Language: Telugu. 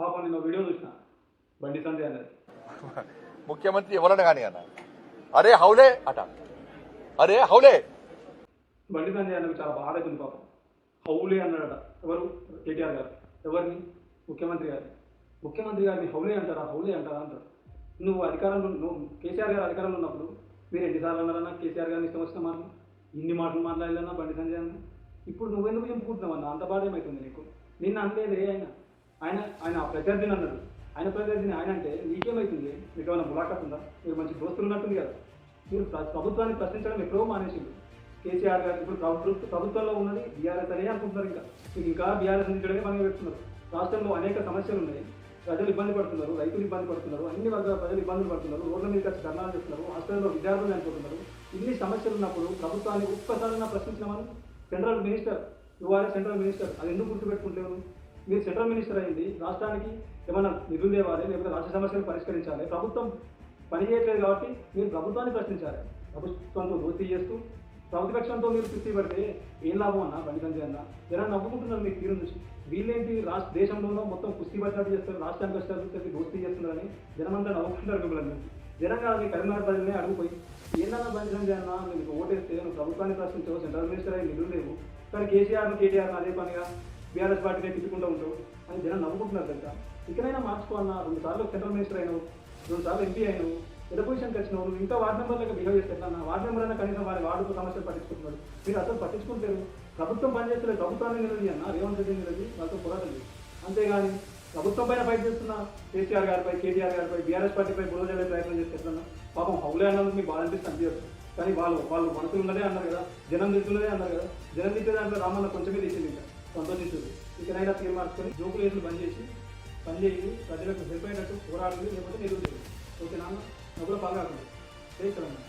పాపం నిన్న వీడియో చూసిన. బండి సంజయ్ అన్నది. ముఖ్యమంత్రి ఎవరన్నా కానీ అన్న. అరే హౌలే అట. అరే హౌలే. బండి సంజయ్ అన్నకు చాలా బాధ అవుతుంది పాపం. హౌలే అన్నాడట. ఎవరు? కేటీఆర్ గారు. ఎవరిని? ముఖ్యమంత్రి గారు ముఖ్యమంత్రి గారిని హౌలే అంటారా? హౌలే అంటారా అంటారు. నువ్వు అధికారంలో నువ్వు కేసీఆర్ గారు అధికారంలో ఉన్నప్పుడు మీరు ఎన్నిసార్లు అన్నారన్నా కేసీఆర్ గారిని ఇష్టం వచ్చిన మాటలు? ఇన్ని మాటలు మాట్లాడాలన్నా బండి సంజయ్ అన్న? ఇప్పుడు నువ్వెందుకు చెప్పుకుంటున్నావు అన్న? అంత బాధ ఏమవుతుంది నీకు? నిన్న అంటేదే ఆయన ఆయన ఆయన ప్రత్యర్థిని అన్నాడు. ఆయన ప్రత్యర్థిని ఆయన అంటే నీకేమైతుంది? మీకు ఏమైనా ములాఖత్ ఉందా? మీరు మంచి దోస్తులు ఉన్నట్టుంది కదా. మీరు ప్రభుత్వాన్ని ప్రశ్నించడం ఎప్పుడో మానేసిండు కేసీఆర్ గారు ఇప్పుడు ప్రభు- ప్రభుత్వంలో ఉన్నది బీఆర్ఎస్ అనే అనుకుంటున్నారు ఇంకా. మీకు ఇంకా బీఆర్ఎస్ నుంచడమే మనం పెడుతున్నారు. రాష్ట్రంలో అనేక సమస్యలు ఉన్నాయి. ప్రజలు ఇబ్బంది పడుతున్నారు రైతులు ఇబ్బంది పడుతున్నారు అన్ని వర్గాల ప్రజలు ఇబ్బందులు పడుతున్నారు రోడ్ల మీద వచ్చి ధర్నాలు చేస్తున్నారు హాస్టల్లో విద్యార్థులు అనుకుంటున్నారు ఇన్ని సమస్యలు ఉన్నప్పుడు ప్రభుత్వాన్ని ఒక్కసారి ప్రశ్నించినామని సెంట్రల్ మినిస్టర్ ఇవాళ సెంట్రల్ మినిస్టర్ అది ఎందుకు గుర్తుపెట్టుకుంటలేవు మీరు సెంట్రల్ మినిస్టర్ అయింది రాష్ట్రానికి ఏమైనా నిధులు తేవాలి లేకపోతే రాష్ట్ర సమస్యలు పరిష్కరించాలి ప్రభుత్వం పని చేయట్లేదు కాబట్టి మీరు ప్రభుత్వాన్ని ప్రశ్నించాలి. ప్రభుత్వంతో దోస్తీ చేస్తూ ప్రతిపక్షంతో మీరు కుస్తీ పడితే ఏం లాభం అన్న బండి సంజయ్ అన్న? జనం నవ్వుకుంటున్నారు మీకు తీరు నుంచి వీళ్ళేంటి రాష్ట్ర దేశంలో మొత్తం కుస్తీ పడినట్టు చేస్తారు రాష్ట్రానికి వచ్చేసరికి దోస్తీ చేస్తున్నారని జనమంతా నవ్వుకుంటారు మిమ్మల్ని. జనంగా మీ కరీంనగర్ ప్రజలనే అడుగుపోయి ఏందన్నా బండి సంజయ్ అన్న మీకు ఓటేస్తే నువ్వు ప్రభుత్వాన్ని ప్రశ్నించవు సెంట్రల్ మినిస్టర్ అయ్యి నిధులు లేవు. కానీ కేసీఆర్ కేటీఆర్ అదే పనిగా బీఆర్ఎస్ పార్టీనే తిట్టుకుంటూ ఉంటావు అని జనం నవ్వుకుంటున్నారు కనుక ఇకనైనా మార్చుకోవాలన్నా రెండు సార్లు సెంట్రల్ మినిస్టర్ అయినావు రెండు సార్లు ఎంపీ అయినావు పెద్ద పొజిషన్కి వచ్చినావు నువ్వు ఇంకా వార్డు మెంబర్ బిహేవ్ చేస్తే అన్న? వార్డు మెంబర్ అయినా కనీసం వారి వార్డు సమస్యలు పట్టించుకుంటున్నాడు మీరు అసలు పట్టించుకుంటారు ప్రభుత్వం పనిచేస్తలేదు ప్రభుత్వాన్ని నిలది అన్న. రేవంత్ రెడ్డి నిలది వాళ్ళతో పోరాటం అంతేగాని ప్రభుత్వం పైన ఫైట్ చేస్తున్న కేసీఆర్ గారిపై కేటీఆర్ గారిపై బీఆర్ఎస్ పార్టీపై బురద చల్లే ప్రయత్నం చేస్తే పాపం హౌలే అన్నందుకు మీకు బాధ అనిపిస్తుంది అనిపించదు కానీ వాళ్ళు వాళ్ళు మనసులు ఉన్నదే అన్నారు కదా జనం తిట్టున్నదే అన్నారు కదా జనం దిగుతుందంటే దాంట్లో రామన్న కొంచెమే తీసింది ఇంకా. సంతోషించింది ఇకనైనా తీరు మార్చుకొని జోకులు బంద్ చేసి పని చేసి ప్రజలకు హెల్ప్ అయినట్టు పోరాడాలి లేకపోతే నిధులు చేయాలి ఓకే నాన్న నాకు కూడా చేస్తాను